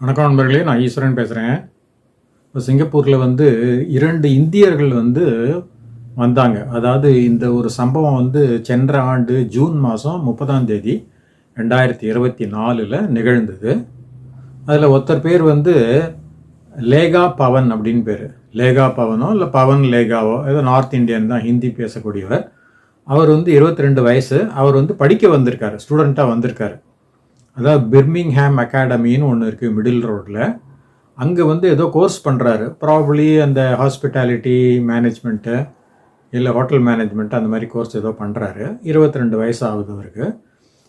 வணக்கம் நண்பர்களே நான் ஈஸ்வரன் பேசுகிறேன் இப்போ சிங்கப்பூரில் வந்து இரண்டு இந்தியர்கள் வந்து வந்தாங்க. அதாவது இந்த ஒரு சம்பவம் வந்து சென்ற ஆண்டு ஜூன் மாதம் முப்பதாம் தேதி ரெண்டாயிரத்தி இருபத்தி நாலில் நிகழ்ந்தது. அதில் ஒருத்தர் பேர் வந்து லேகா பவன் அப்படின்னு பேர். லேகா பவனோ இல்லை பவன் லேகாவோ ஏதோ நார்த் இந்தியன் தான் ஹிந்தி பேசக்கூடியவர். அவர் வந்து 22 ரெண்டு வயசு. அவர் வந்து படிக்க வந்திருக்காரு ஸ்டூடெண்ட்டாக வந்திருக்காரு. அதாவது பிர்மிங்ஹாம் அகாடமின்னு ஒன்று இருக்குது மிடில் ரோட்டில் அங்கே வந்து ஏதோ கோர்ஸ் பண்ணுறாரு ப்ராபப்ளி அந்த ஹாஸ்பிட்டாலிட்டி மேனேஜ்மெண்ட்டு இல்லை ஹோட்டல் மேனேஜ்மெண்ட் அந்த மாதிரி கோர்ஸ் ஏதோ பண்ணுறாரு 22 ரெண்டு வயசு ஆகுது அவருக்கு.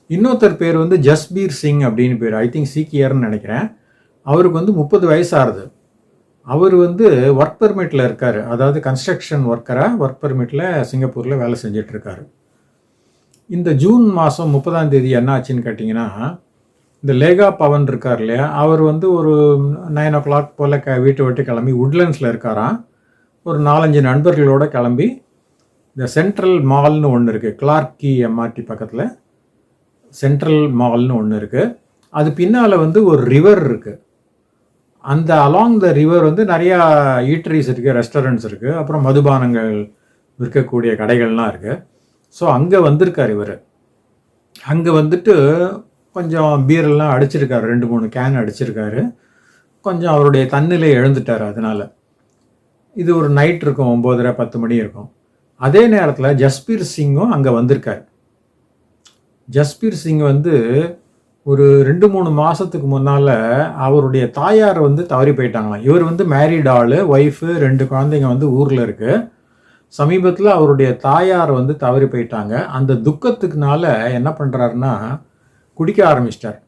இன்னொருத்தர் பேர் வந்து ஜஸ்பீர் சிங் அப்படின்னு பேர். ஐ திங்க் சீக்கியர்னு நினைக்கிறேன். அவருக்கு வந்து முப்பது வயசு ஆகுது. அவர் வந்து ஒர்க் பெர்மிட்டில் இருக்கார். அதாவது கன்ஸ்ட்ரக்ஷன் ஒர்க்கராக ஒர்க் பெர்மிட்டில் சிங்கப்பூரில் வேலை செஞ்சுட்டு இந்த ஜூன் மாதம் முப்பதாம் தேதி என்ன ஆச்சுன்னு கேட்டிங்கன்னா இந்த லேகா பவன் இருக்கார் இல்லையா? அவர் வந்து ஒரு நைன் ஓ கிளாக் போல் க வீட்டை விட்டு கிளம்பி உட்லண்ட்ஸில் இருக்காராம். ஒரு நாலஞ்சு நண்பர்களோடு கிளம்பி இந்த சென்ட்ரல் மால்னு ஒன்று இருக்குது கிளார்கி எம்ஆர்டி பக்கத்தில். சென்ட்ரல் மால்னு ஒன்று இருக்குது அது பின்னால் வந்து ஒரு ரிவர் இருக்குது அந்த அலாங் த ரிவர் வந்து நிறையா ஈட்டரிஸ் இருக்குது ரெஸ்டாரண்ட்ஸ் இருக்குது அப்புறம் மதுபானங்கள் விற்கக்கூடிய கடைகள்லாம் இருக்குது ஸோ அங்கே வந்திருக்கார் இவர். அங்கே வந்துட்டு கொஞ்சம் பீரெல்லாம் அடிச்சிருக்காரு ரெண்டு மூணு கேன் அடிச்சிருக்காரு. கொஞ்சம் அவருடைய தன்னிலை எழுந்துட்டார் அதனால். இது ஒரு நைட் இருக்கும் ஒம்போதரை பத்து மணி இருக்கும். அதே நேரத்தில் ஜஸ்பீர் சிங்கும் அங்கே வந்திருக்கார். ஜஸ்பீர் சிங் வந்து ஒரு ரெண்டு மூணு மாதத்துக்கு முன்னால் அவருடைய தாயார் வந்து தவறி போயிட்டாங்களாம். இவர் வந்து மேரிட் ஆள் ஒய்ஃபு ரெண்டு குழந்தைங்க வந்து ஊரில் இருக்குது சமீபத்தில் அவருடைய தாயார் வந்து தவறி போயிட்டாங்க. அந்த துக்கத்துக்குனால என்ன பண்ணுறாருன்னா குடிக்க ஆரம்பிச்சிட்டார்.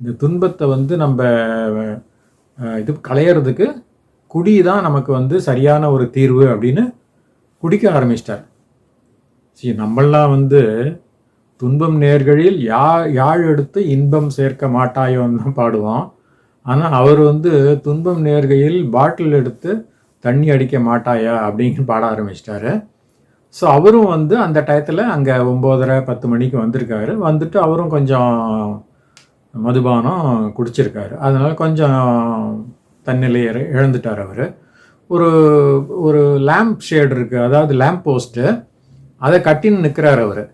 இந்த துன்பத்தை வந்து நம்ம இது களையிறதுக்கு குடி தான் நமக்கு வந்து சரியான ஒரு தீர்வு அப்படின்னு குடிக்க ஆரம்பிச்சிட்டார். சரி நம்மளாம் வந்து துன்பம் நேர்களில் யா யாழ் எடுத்து இன்பம் சேர்க்க மாட்டாயோன்னு தான் பாடுவோம். ஆனால் அவர் வந்து துன்பம் நேர்கையில் பாட்டில் எடுத்து தண்ணி அடிக்க மாட்டாயா அப்படின்னு பாட ஆரம்பிச்சிட்டாரு. ஸோ அவரும் வந்து அந்த டயத்தில் அங்கே ஒம்போதரை பத்து மணிக்கு வந்திருக்காரு. வந்துட்டு அவரும் கொஞ்சம் மதுபானம் குடிச்சிருக்காரு. அதனால் கொஞ்சம் தன்னிலையை இழந்துட்டார் அவர். ஒரு ஒரு லேம்ப் ஷேட் இருக்குது அதாவது லேம்ப் போஸ்ட்டு அதை கட்டின்னு நிற்கிறார் அவர்.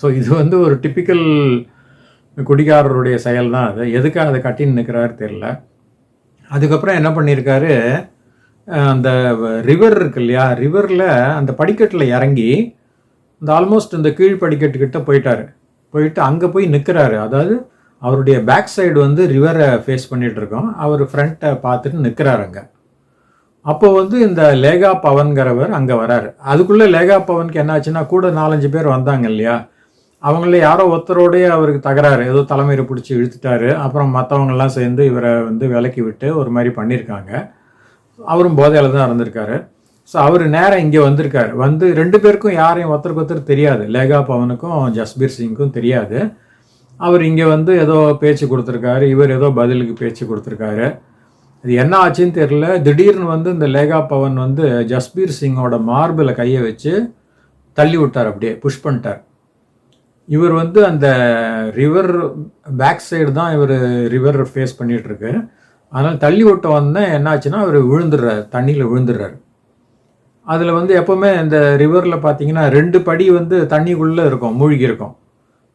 ஸோ இது வந்து ஒரு டிப்பிக்கல் குடிகாரருடைய செயல் தான் அது. எதுக்காக அதை கட்டின்னு நிற்கிறாரு தெரில அதுக்கப்புறம் என்ன பண்ணியிருக்காரு அந்த ரிவர் இருக்கு இல்லையா? ரிவரில் அந்த படிக்கட்டில் இறங்கி இந்த ஆல்மோஸ்ட் இந்த கீழ் படிக்கட்டுக்கிட்ட போயிட்டார். போயிட்டு அங்கே போய் நிற்கிறாரு அதாவது அவருடைய பேக் சைடு வந்து ரிவரை ஃபேஸ் பண்ணிகிட்ருக்கோம் இருக்கோம். அவர் ஃப்ரண்ட்டை பார்த்துட்டு நிற்கிறாரு அங்கே. அப்போ வந்து இந்த லேகா பவன்கிறவர் அங்கே வராரு. அதுக்குள்ளே லேகா பவனுக்கு என்ன ஆச்சுன்னா கூட நாலஞ்சு பேர் வந்தாங்க இல்லையா? அவங்கள யாரோ ஒருத்தரோடய அவருக்கு தகராறு. ஏதோ தலைமையை பிடிச்சி இழுத்துட்டாரு. அப்புறம் மற்றவங்கெல்லாம் சேர்ந்து இவரை வந்து விலக்கி விட்டு ஒரு மாதிரி பண்ணியிருக்காங்க. அவரும் போதையில் தான் இருந்திருக்காரு ஸோ அவர் நேராக இங்கே வந்திருக்காரு. வந்து ரெண்டு பேருக்கும் யாரையும் ஒருத்தருக்கு ஒருத்தர் தெரியாது. லேகா பவனுக்கும் ஜஸ்பீர் சிங்க்கும் தெரியாது. அவர் இங்கே வந்து ஏதோ பேச்சு கொடுத்துருக்காரு. இவர் ஏதோ பதிலுக்கு பேச்சு கொடுத்துருக்காரு. இது என்ன ஆச்சுன்னு தெரியல. திடீர்னு வந்து இந்த லேகா பவன் வந்து ஜஸ்பீர் சிங்கோட மார்பில் கையை வச்சு தள்ளி விட்டார் அப்படியே புஷ் பண்ணிட்டார். இவர் வந்து அந்த ரிவர் பேக் சைடு தான் இவர் ரிவர் ஃபேஸ் பண்ணிகிட்ருக்கு இருக்கு. அதனால் தள்ளி விட்ட வந்தேன் என்னாச்சுன்னா அவர் விழுந்துடுறாரு தண்ணியில் விழுந்துடுறாரு. அதில் வந்து எப்போவுமே இந்த ரிவரில் பார்த்தீங்கன்னா ரெண்டு படி வந்து தண்ணிக்குள்ளே இருக்கும் மூழ்கி இருக்கும்.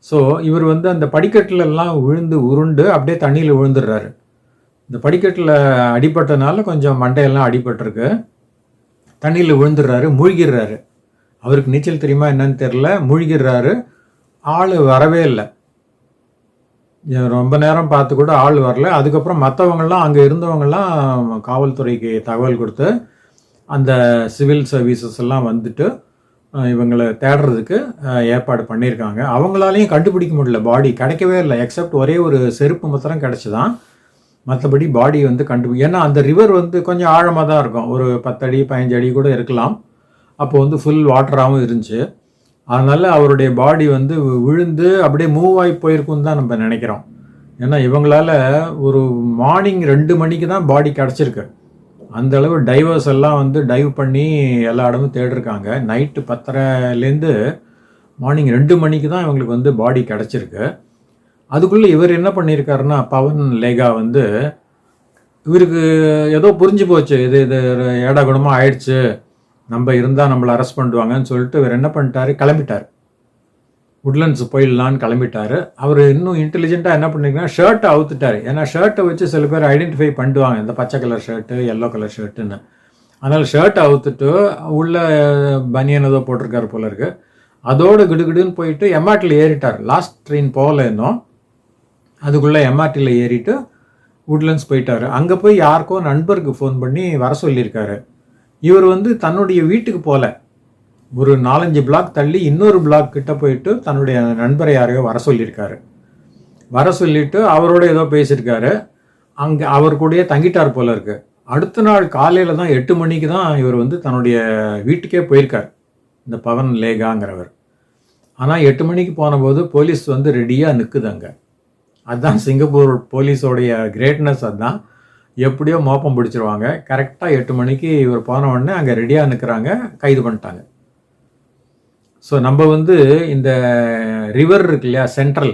ஸோ இவர் வந்து அந்த படிக்கட்டுல எல்லாம் விழுந்து உருண்டு அப்படியே தண்ணியில் விழுந்துடுறாரு. இந்த படிக்கட்டில் அடிபட்டனால கொஞ்சம் மண்டையெல்லாம் அடிபட்டிருக்கு. தண்ணியில் விழுந்துடுறாரு மூழ்கிடுறாரு. அவருக்கு நீச்சல் தெரியுமா என்னன்னு தெரில மூழ்கிடுறாரு. ஆள் வரவே இல்லை. ரொம்ப நேரம் பார்த்து கூட ஆள் வரல. அதுக்கப்புறம் மற்றவங்கெல்லாம் அங்கே இருந்தவங்கெல்லாம் காவல்துறைக்கு தகவல் கொடுத்து அந்த சிவில் சர்வீசஸ் எல்லாம் வந்துட்டு இவங்களை தேடுறதுக்கு ஏற்பாடு பண்ணியிருக்காங்க. அவங்களாலையும் கண்டுபிடிக்க முடியல. பாடி கிடைக்கவே இல்லை. எக்ஸப்ட் ஒரே ஒரு செருப்பு மாத்திரம் கிடச்சிதான். மற்றபடி பாடி வந்து கண்டுபிடி ஏன்னா அந்த ரிவர் வந்து கொஞ்சம் ஆழமாக தான் இருக்கும். ஒரு பத்தடி பதினஞ்சு அடி கூட இருக்கலாம். அப்போ வந்து ஃபுல் வாட்டராகவும் இருந்துச்சு. அதனால் அவருடைய பாடி வந்து விழுந்து அப்படியே மூவ் ஆகி போயிருக்குன்னு தான் நம்ம நினைக்கிறோம். ஏன்னா இவங்களால ஒரு மார்னிங் ரெண்டு மணிக்கு தான் பாடி கிடச்சிருக்கு. அந்த அளவு டைவர்ஸ் எல்லாம் வந்து டைவ் பண்ணி எல்லா இடமும் தேடிருக்காங்க. நைட்டு பத்தரைலேருந்து மார்னிங் ரெண்டு மணிக்கு தான் இவங்களுக்கு வந்து பாடி கிடச்சிருக்கு. அதுக்குள்ளே இவர் என்ன பண்ணியிருக்காருன்னா பவன் லேகா வந்து இவருக்கு ஏதோ புரிஞ்சு போச்சு. இது இது ஏடா குணமாக ஆயிடுச்சு. நம்ம இருந்தால் நம்மளை அரெஸ்ட் பண்ணுவாங்கன்னு சொல்லிட்டு இவர் என்ன பண்ணிட்டாரு? கிளம்பிட்டார். உட்லண்ட்ஸ் போயிடலான்னு கிளம்பிட்டாரு. அவர் இன்னும் இன்டெலிஜென்ட்டாக என்ன பண்ணிருக்காருன்னா ஷர்ட்டை அவுத்துட்டார். ஏன்னா ஷர்ட்டை வச்சு சில பேர் ஐடென்டிஃபை பண்ணிடுவாங்க இந்த பச்சை கலர் ஷர்ட்டு எல்லோ கலர் ஷர்ட்டுன்னு அதனால் ஷர்ட்டை அவுத்துட்டு உள்ள பனியன் ஏதோ போட்டிருக்காரு போல இருக்கு. அதோடு கிடுகிடுன்னு போயிட்டு எம்ஆர்டியில் ஏறிட்டார். லாஸ்ட் ட்ரெயின் போகல இன்னும். அதுக்குள்ளே எம்ஆர்டியில் ஏறிட்டு உட்லண்ட்ஸ் போயிட்டார். அங்கே போய் யாருக்கோ நண்பருக்கு ஃபோன் பண்ணி வர சொல்லியிருக்காரு. இவர் வந்து தன்னுடைய வீட்டுக்கு போகல ஒரு நாலஞ்சு பிளாக் தள்ளி இன்னொரு பிளாக் கிட்ட போயிட்டு தன்னுடைய நண்பரை யாரையோ வர சொல்லியிருக்காரு. வர சொல்லிட்டு அவரோட ஏதோ பேசியிருக்காரு. அங்கே அவர் கூடயே தங்கிட்டார் போல இருக்கு. அடுத்த நாள் காலையில் தான் எட்டு மணிக்கு தான் இவர் வந்து தன்னுடைய வீட்டுக்கே போயிருக்கார். இந்த பவன் லேகாங்கிறவர். ஆனால் எட்டு மணிக்கு போனபோது போலீஸ் வந்து ரெடியாக நிற்குது அங்கே. அதுதான் சிங்கப்பூர் போலீஸோடைய கிரேட்னஸ் அதுதான் எப்படியோ மோப்பம் பிடிச்சிருவாங்க. கரெக்டாக எட்டு மணிக்கு இவர் போன உடனே அங்கே ரெடியாக நிற்கிறாங்க கைது பண்ணிட்டாங்க. ஸோ நம்ம வந்து இந்த ரிவர் இருக்கு இல்லையா? சென்ட்ரல்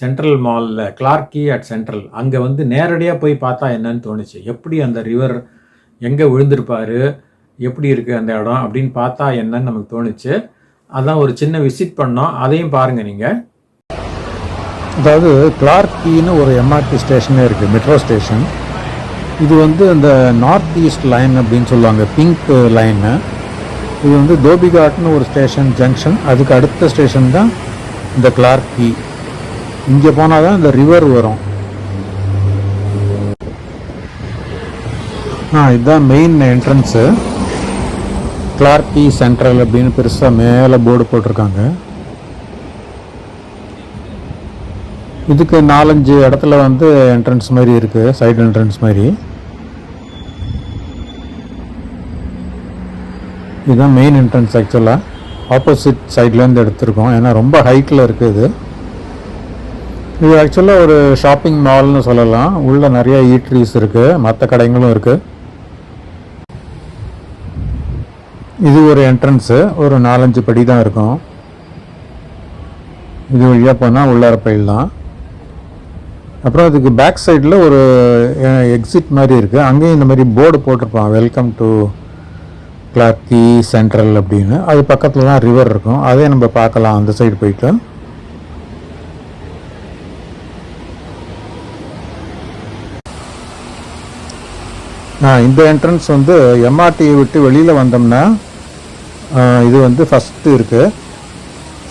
சென்ட்ரல் மாலில் கிளார்க்கி அட் சென்ட்ரல் அங்கே வந்து நேரடியாக போய் பார்த்தா என்னன்னு தோணுச்சு. எப்படி அந்த ரிவர் எங்கே விழுந்திருப்பார்? எப்படி இருக்குது அந்த இடம்? அப்படின்னு பார்த்தா என்னன்னு நமக்கு தோணுச்சு. அதான் ஒரு சின்ன விசிட் பண்ணோம். அதையும் பாருங்கள் நீங்கள் அதாவது கிளார்க்கின்னு ஒரு எம்ஆர்டி ஸ்டேஷனே இருக்குது மெட்ரோ ஸ்டேஷன் இது வந்து அந்த நார்த் ஈஸ்ட் லைன் அப்படின்னு சொல்லுவாங்க பிங்க் லைனு இது வந்து தோபிகாட்னு ஒரு ஸ்டேஷன் ஜங்ஷன் அதுக்கு அடுத்த ஸ்டேஷன் தான் இந்த கிளார்க்கி இங்கே போனால் தான் இந்த ரிவர் வரும். ஆ இதுதான் மெயின் என்ட்ரன்ஸு கிளார்க்கி சென்ட்ரல் அப்படின்னு பெருசாக மேலே போர்டு போட்டிருக்காங்க. இதுக்கு நாலஞ்சு இடத்துல வந்து என்ட்ரன்ஸ் மாதிரி இருக்குது சைடு என்ட்ரன்ஸ் மாதிரி. இதுதான் மெயின் என்ட்ரன்ஸ் ஆக்சுவலாக ஆப்போசிட் சைட்லேருந்து எடுத்திருக்கோம். ஏன்னா ரொம்ப ஹைட்டில் இருக்குது இது. இது ஆக்சுவலாக ஒரு ஷாப்பிங் மால்னு சொல்லலாம். உள்ளே நிறைய ஈட்ரிஸ் இருக்குது மற்ற கடைங்களும் இருக்குது இது ஒரு என்ட்ரன்ஸு ஒரு நாலஞ்சு படி தான் இருக்கும். இது வழியாக போனால் உள்ளார போயிடலாம். அப்புறம் அதுக்கு பேக் சைடில் ஒரு எக்ஸிட் மாதிரி இருக்குது அங்கேயும் இந்த மாதிரி போர்டு போட்டிருப்பான். வெல்கம் டு கிளாத்தி சென்ட்ரல் அப்படின்னு. அது பக்கத்தில் தான் ரிவர் இருக்கும். அதே நம்ம பார்க்கலாம். அந்த சைடு போயிட்டு. இந்த என்ட்ரன்ஸ் வந்து எம்ஆர்டியை விட்டு வெளியில் வந்தோம்னா இது வந்து ஃபஸ்ட்டு இருக்குது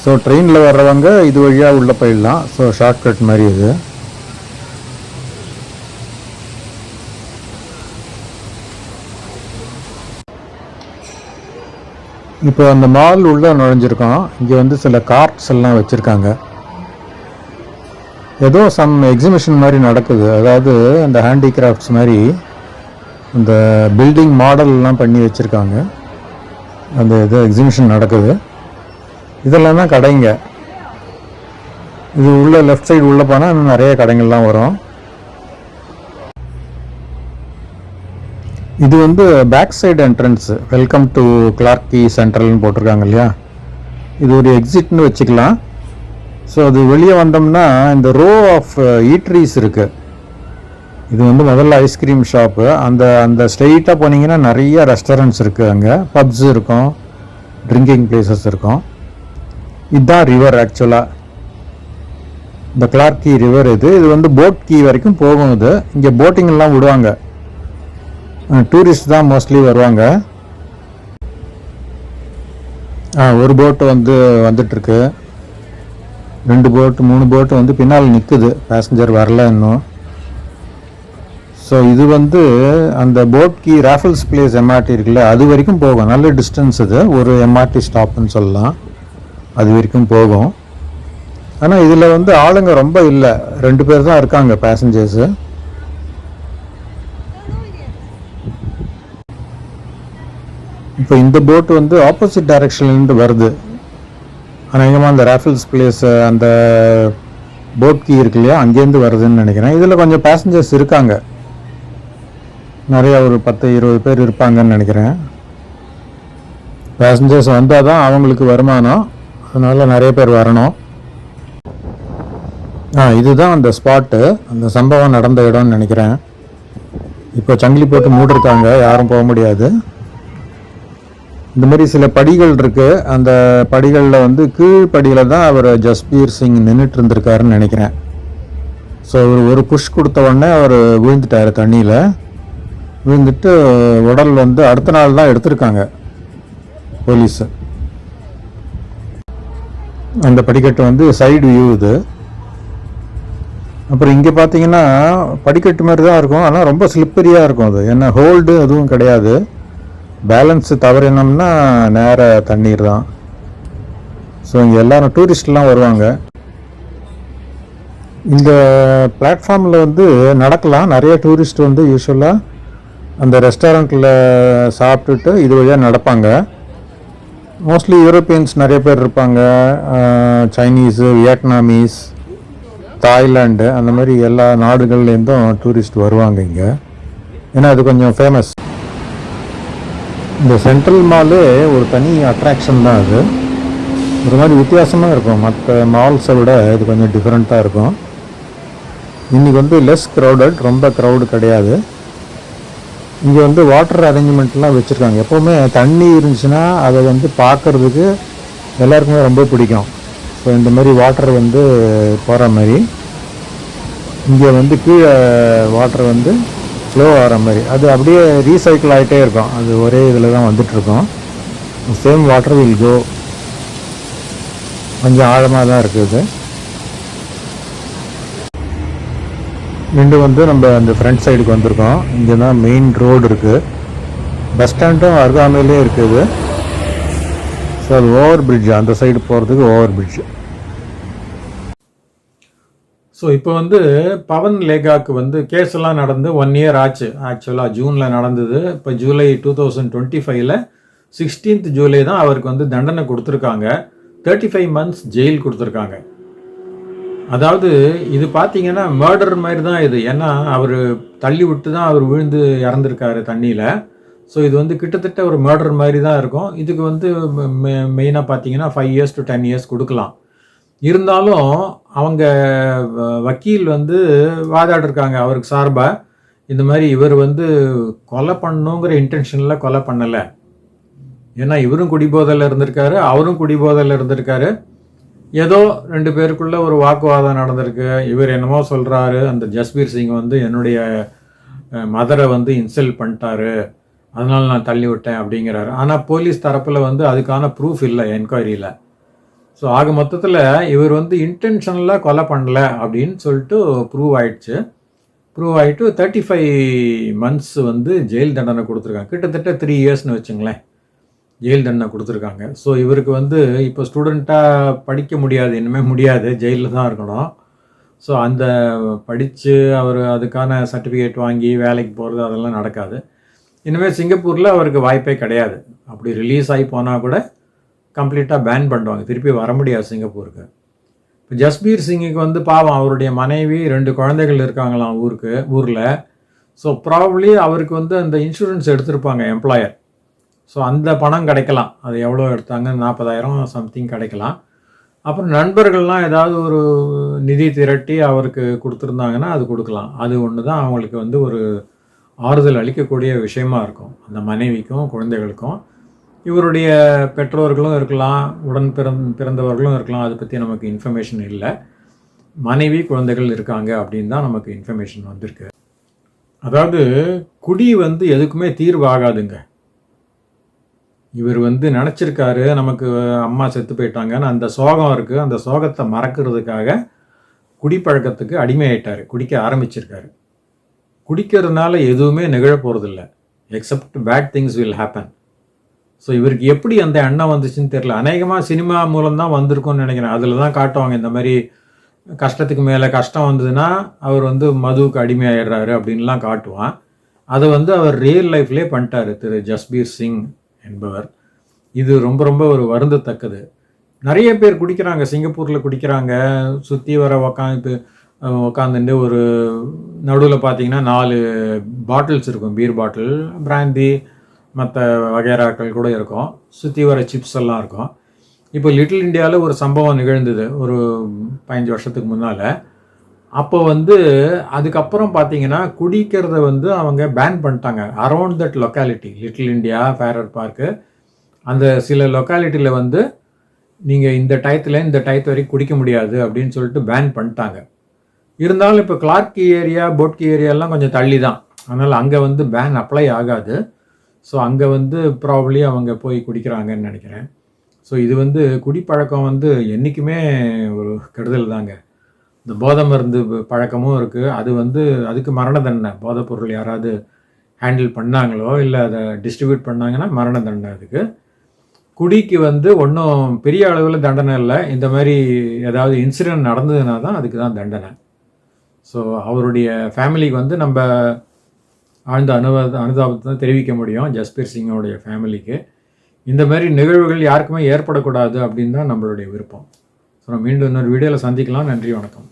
ஸோ ட்ரெயினில் வர்றவங்க இது வழியாக உள்ளே போயிடலாம். ஸோ ஷார்ட்கட் மாதிரி இது. இப்போ அந்த மால் உள்ள நுழைஞ்சிருக்கோம். இங்கே வந்து சில கார்ட்ஸ் எல்லாம் வச்சுருக்காங்க. ஏதோ சம் எக்ஸிபிஷன் மாதிரி நடக்குது. அதாவது அந்த ஹேண்டிகிராஃப்ட்ஸ் மாதிரி இந்த பில்டிங் மாடல்லாம் பண்ணி வச்சுருக்காங்க. அந்த இது எக்ஸிபிஷன் நடக்குது. இதெல்லாம் தான் கடைங்க. இது உள்ள லெஃப்ட் சைடு உள்ளே போனால் இன்னும் நிறைய கடைங்கள்லாம் வரும். இது வந்து back side entrance welcome to Clarke Quay சென்ட்ரல்னு போட்டிருக்காங்க இல்லையா? இது ஒரு எக்ஸிட்னு வச்சுக்கலாம். ஸோ அது வெளியே வந்தோம்னா இந்த ரோ ஆஃப் ஈட்ரீஸ் இருக்குது இது வந்து முதல்ல ஐஸ்கிரீம் ஷாப்பு அந்த அந்த ஸ்ட்ரெயிட்டாக போனீங்கன்னா நிறைய ரெஸ்டாரண்ட்ஸ் இருக்குது அங்கே. பப்ஸ் இருக்கும். ட்ரிங்கிங் பிளேசஸ் இருக்கும். இதுதான் ரிவர் ஆக்சுவலாக இந்த கிளார்க்கி ரிவர் இது. இது வந்து போட் கீ வரைக்கும் போகும் இது. இங்கே போட்டிங்கெல்லாம் விடுவாங்க. டூரிஸ்ட் தான் மோஸ்ட்லி வருவாங்க. ஆ ஒரு போட்டு வந்து வந்துட்டுருக்கு. ரெண்டு போட்டு மூணு போட்டு வந்து பின்னால் நிற்குது பேசஞ்சர் வரல இன்னும். ஸோ இது வந்து அந்த போட் கி ராஃபல்ஸ் பிளேஸ் எம்ஆர்டி இருக்குல்ல அது வரைக்கும் போகும். நல்ல டிஸ்டன்ஸ் இது. ஒரு எம்ஆர்டி ஸ்டாப்னு சொல்லலாம். அது வரைக்கும் போகும். ஆனால் இதில் வந்து ஆளுங்க ரொம்ப இல்லை. ரெண்டு பேர் தான் இருக்காங்க பேசஞ்சர்ஸு இப்போ இந்த போட் வந்து ஆப்போசிட் டைரக்ஷன்லேருந்து வருது. அநேகமாக அந்த ராஃபிள்ஸ் பிளேஸ் அந்த போட் கீ இருக்கு இல்லையா? அங்கேருந்து வருதுன்னு நினைக்கிறேன். இதில் கொஞ்சம் பேசஞ்சர்ஸ் இருக்காங்க. நிறைய ஒரு பத்து இருபது பேர் இருப்பாங்கன்னு நினைக்கிறேன். பேசஞ்சர்ஸ் வந்தால் தான் அவங்களுக்கு வருமானம். அதனால் நிறைய பேர் வரணும். ஆ இதுதான் அந்த ஸ்பாட்டு அந்த சம்பவம் நடந்த இடம்னு நினைக்கிறேன். இப்போ சங்கிலி போட்டு மூடிருக்காங்க. யாரும் போக முடியாது. இந்த மாதிரி சில படிகள் இருக்குது அந்த படிகளில் வந்து கீழ்ப்படியில் தான் அவர் ஜஸ்பீர் சிங் நின்றுட்டு இருந்திருக்காருன்னு நினைக்கிறேன். ஸோ அவர் ஒரு புஷ் கொடுத்த உடனே அவர் விழுந்துட்டார் தண்ணியில். விழுந்துட்டு உடல் வந்து அடுத்த நாள் தான் எடுத்திருக்காங்க போலீஸு. அந்த படிக்கட்டு வந்து சைடு வியூ இது. அப்புறம் இங்கே பார்த்தீங்கன்னா படிக்கட்டு மாதிரி தான் இருக்கும். ஆனால் ரொம்ப ஸ்லிப்பரியாக இருக்கும் அது. ஏன்னா ஹோல்டு எதுவும் கிடையாது. பேலன்ஸு தவறினோம்னா நேர தண்ணீர் தான். ஸோ இங்கே எல்லோரும் டூரிஸ்ட்லாம் வருவாங்க. இந்த பிளாட்ஃபார்மில் வந்து நடக்கலாம். நிறைய டூரிஸ்ட் வந்து யூஸ்வலாக அந்த ரெஸ்டாரண்ட்டில் சாப்பிட்டுட்டு இது வழியாக நடப்பாங்க. மோஸ்ட்லி யூரோப்பியன்ஸ் நிறைய பேர் இருப்பாங்க. சைனீஸு வியட்நாமீஸ் தாய்லாண்டு அந்த மாதிரி எல்லா நாடுகள்லேருந்தும் டூரிஸ்ட் வருவாங்க இங்கே. ஏன்னா அது கொஞ்சம் ஃபேமஸ் இந்த சென்ட்ரல் மாலு ஒரு தனி அட்ராக்ஷன் தான் அது. ஒரு மாதிரி வித்தியாசமாக இருக்கும். மற்ற மால்ஸை விட இது கொஞ்சம் டிஃப்ரெண்ட்டாக இருக்கும். இன்றைக்கி வந்து லெஸ் க்ரௌடட் ரொம்ப க்ரௌடு கிடையாது. இங்கே வந்து வாட்டர் அரேஞ்ச்மெண்ட்லாம் வச்சுருக்காங்க. எப்போவுமே தண்ணி இருந்துச்சுன்னா அதை வந்து பார்க்குறதுக்கு எல்லாருக்குமே ரொம்ப பிடிக்கும். ஸோ இந்த மாதிரி வாட்டர் வந்து போகிற மாதிரி. இங்கே வந்து கீழே வாட்டர் வந்து ஃப்ளோ ஆகிற மாதிரி. அது அப்படியே ரீசைக்கிள் ஆகிட்டே இருக்கும். அது ஒரே இதில் தான் வந்துட்டுருக்கோம். சேம் வாட்டர் வில் கோ கொஞ்சம் ஆழமாக தான் இருக்குது மீண்டும் வந்து நம்ம அந்த ஃப்ரண்ட் சைடுக்கு வந்திருக்கோம். இங்கே தான் மெயின் ரோடு இருக்குது பஸ் ஸ்டாண்டும் அருகாமையிலே இருக்குது. ஸோ அது ஓவர் பிரிட்ஜ் அந்த சைடு போகிறதுக்கு ஓவர் பிரிட்ஜ் ஸோ இப்போ வந்து பவன் லேகாக்கு வந்து கேஸ் எல்லாம் நடந்து ஒன் இயர் ஆச்சு. ஆக்சுவலாக ஜூனில் நடந்தது. இப்போ ஜூலை டூ தௌசண்ட் டுவெண்ட்டி ஃபைவ்ல சிக்ஸ்டீன்த் ஜூலை தான் அவருக்கு வந்து தண்டனை கொடுத்துருக்காங்க. தேர்ட்டி ஃபைவ் மந்த்ஸ் ஜெயில் கொடுத்துருக்காங்க. அதாவது இது பார்த்தீங்கன்னா மர்டர் மாதிரி தான் இது. ஏன்னா அவர் தள்ளி விட்டு தான் அவர் விழுந்து இறந்துருக்காரு தண்ணியில். ஸோ இது வந்து கிட்டத்தட்ட ஒரு மர்டர் மாதிரி தான் இருக்கும். இதுக்கு வந்து மெயினாக பார்த்தீங்கன்னா five years to ten years கொடுக்கலாம். இருந்தாலும் அவங்க வ- வக்கீல் வந்து வாதாடிருக்காங்க அவருக்கு சார்பாக இந்த மாதிரி இவர் வந்து கொலை பண்ணணுங்கிற இன்டென்ஷனில் கொலை பண்ணலை. ஏன்னா இவரும் குடிபோதையில் இருந்திருக்காரு அவரும் குடிபோதையில் இருந்திருக்காரு. ஏதோ ரெண்டு பேருக்குள்ள ஒரு வாக்குவாதம் நடந்திருக்கு. இவர் என்னமோ சொல்கிறாரு அந்த ஜஸ்பீர் சிங் வந்து என்னுடைய மதரை வந்து இன்சல்ட் பண்ணிட்டாரு. அதனால நான் தள்ளி விட்டேன் அப்படிங்கிறாரு. ஆனால் போலீஸ் தரப்பில் வந்து அதுக்கான ப்ரூஃப் இல்லை என்கொயரியில் ஸோ ஆக மொத்தத்தில் இவர் வந்து இன்டென்ஷனலாக கொலை பண்ணல அப்படின்னு சொல்லிட்டு ப்ரூவ் ஆயிடுச்சு. ப்ரூவ் ஆகிட்டு தேர்ட்டி ஃபைவ் மந்த்ஸ் வந்து ஜெயில் தண்டனை கொடுத்துருக்காங்க. கிட்டத்தட்ட த்ரீ இயர்ஸ்னு வச்சுங்களேன். ஜெயில் தண்டனை கொடுத்துருக்காங்க. ஸோ இவருக்கு வந்து இப்போ ஸ்டூடெண்ட்டாக படிக்க முடியாது. இனிமேல் முடியாது. ஜெயிலில் தான் இருக்கணும். ஸோ அந்த படித்து அவர் அதுக்கான சர்டிஃபிகேட் வாங்கி வேலைக்கு போகிறது அதெல்லாம் நடக்காது. இனிமேல் சிங்கப்பூரில் அவருக்கு வாய்ப்பே கிடையாது. அப்படி ரிலீஸ் ஆகி போனால் கூட கம்ப்ளீட்டாக பேன் பண்ணுவாங்க திருப்பி வர முடியாது சிங்கப்பூருக்கு. இப்போ ஜஸ்பீர் சிங்குக்கு வந்து பாவம் அவருடைய மனைவி ரெண்டு குழந்தைகள் இருக்காங்களாம் ஊருக்கு ஊரில். ஸோ ப்ராபப்ளி அவருக்கு வந்து அந்த இன்சூரன்ஸ் எடுத்திருப்பாங்க எம்ப்ளாயர் ஸோ அந்த பணம் கிடைக்கலாம். அது எவ்வளோ எடுத்தாங்க? நாற்பதாயிரம் சம்திங் கிடைக்கலாம். அப்புறம் நண்பர்கள்லாம் ஏதாவது ஒரு நிதி திரட்டி அவருக்கு கொடுத்துருந்தாங்கன்னா அது கொடுக்கலாம். அது ஒன்று தான் அவங்களுக்கு வந்து ஒரு ஆறுதல் அளிக்கக்கூடிய விஷயமா இருக்கும். அந்த மனைவிக்கும் குழந்தைகளுக்கும். இவருடைய பெற்றோர்களும் இருக்கலாம் உடன் பிறந் பிறந்தவர்களும் இருக்கலாம். அதை பற்றி நமக்கு இன்ஃபர்மேஷன் இல்லை. மனைவி குழந்தைகள் இருக்காங்க அப்படின்னு தான் நமக்கு இன்ஃபர்மேஷன் வந்திருக்கு. அதாவது குடி வந்து எதுக்குமே தீர்வாகாதுங்க இவர் வந்து நினச்சிருக்காரு நமக்கு அம்மா செத்து போயிட்டாங்கன்னு. அந்த சோகம் இருக்குது அந்த சோகத்தை மறக்கிறதுக்காக குடிப்பழக்கத்துக்கு அடிமையாயிட்டார். குடிக்க ஆரம்பிச்சிருக்காரு. குடிக்கிறதுனால எதுவுமே நிகழ போகிறதில்ல except bad things will happen so இவருக்கு எப்படி அந்த எண்ணம் வந்துச்சுன்னு தெரியல. அநேகமாக சினிமா மூலம் தான் வந்திருக்கும்னு நினைக்கிறேன். அதில் தான் காட்டுவாங்க இந்த மாதிரி கஷ்டத்துக்கு மேலே கஷ்டம் வந்ததுன்னா அவர் வந்து மதுவுக்கு அடிமையாயிடுறாரு அப்படின்லாம் காட்டுவான். அதை வந்து அவர் ரியல் லைஃப்லேயே பண்ணிட்டாரு திரு ஜஸ்பீர் சிங் என்பவர். இது ரொம்ப ரொம்ப ஒரு வருந்தத்தக்கது. நிறைய பேர் குடிக்கிறாங்க. சிங்கப்பூரில் குடிக்கிறாங்க. சுற்றி வர உக்காந்து உக்காந்துட்டு ஒரு நடுவில் பார்த்தீங்கன்னா நாலு பாட்டில்ஸ் இருக்கும். பீர் பாட்டில் பிராந்தி மற்ற வகைராக்கள் கூட இருக்கும். சுற்றி வர சிப்ஸ் எல்லாம் இருக்கும். இப்போ லிட்டில் இந்தியாவில் ஒரு சம்பவம் நிகழ்ந்தது. ஒரு பதினஞ்சு வருஷத்துக்கு முன்னால். அப்போ வந்து அதுக்கப்புறம் பார்த்தீங்கன்னா குடிக்கிறத வந்து அவங்க பேன் பண்ணிட்டாங்க. Around that locality little India Farrer Park அந்த சில லொக்காலிட்டியில் வந்து நீங்கள் இந்த டயத்தில் இந்த டயத்து வரைக்கும் குடிக்க முடியாது அப்படின்னு சொல்லிட்டு பேன் பண்ணிட்டாங்க. இருந்தாலும் இப்போ கிளார்க்கி ஏரியா போட்கி ஏரியாலாம் கொஞ்சம் தள்ளி தான் அதனால் அங்கே வந்து பேன் அப்ளை ஆகாது. ஸோ அங்கே வந்து ப்ராப்ளி அவங்க போய் குடிக்கிறாங்கன்னு நினைக்கிறேன். ஸோ இது வந்து குடிப்பழக்கம் வந்து என்றைக்குமே ஒரு கெடுதல் தாங்க. இந்த போதை மருந்து பழக்கமும் இருக்குது அது வந்து அதுக்கு மரண தண்டனை. போதைப் பொருள் யாராவது ஹேண்டில் பண்ணாங்களோ இல்லை அதை டிஸ்ட்ரிபியூட் பண்ணாங்கன்னா மரண தண்டனை அதுக்கு. குடிக்கு வந்து ஒன்றும் பெரிய அளவில் தண்டனை இல்லை. இந்த மாதிரி ஏதாவது இன்சிடென்ட் நடந்ததுன்னா தான் அதுக்கு தான் தண்டனை. ஸோ அவருடைய ஃபேமிலிக்கு வந்து நம்ம ஆழ்ந்த அனுபவ அனுதாபத்தை தான் தெரிவிக்க முடியும் ஜஸ்பீர் சிங்கோடைய ஃபேமிலிக்கு இந்த மாதிரி நிகழ்வுகள் யாருக்குமே ஏற்படக்கூடாது அப்படின்னு தான் நம்மளுடைய விருப்பம். ஸோ நம்ம மீண்டும் இன்னொரு வீடியோவில் சந்திக்கலாம். நன்றி வணக்கம்.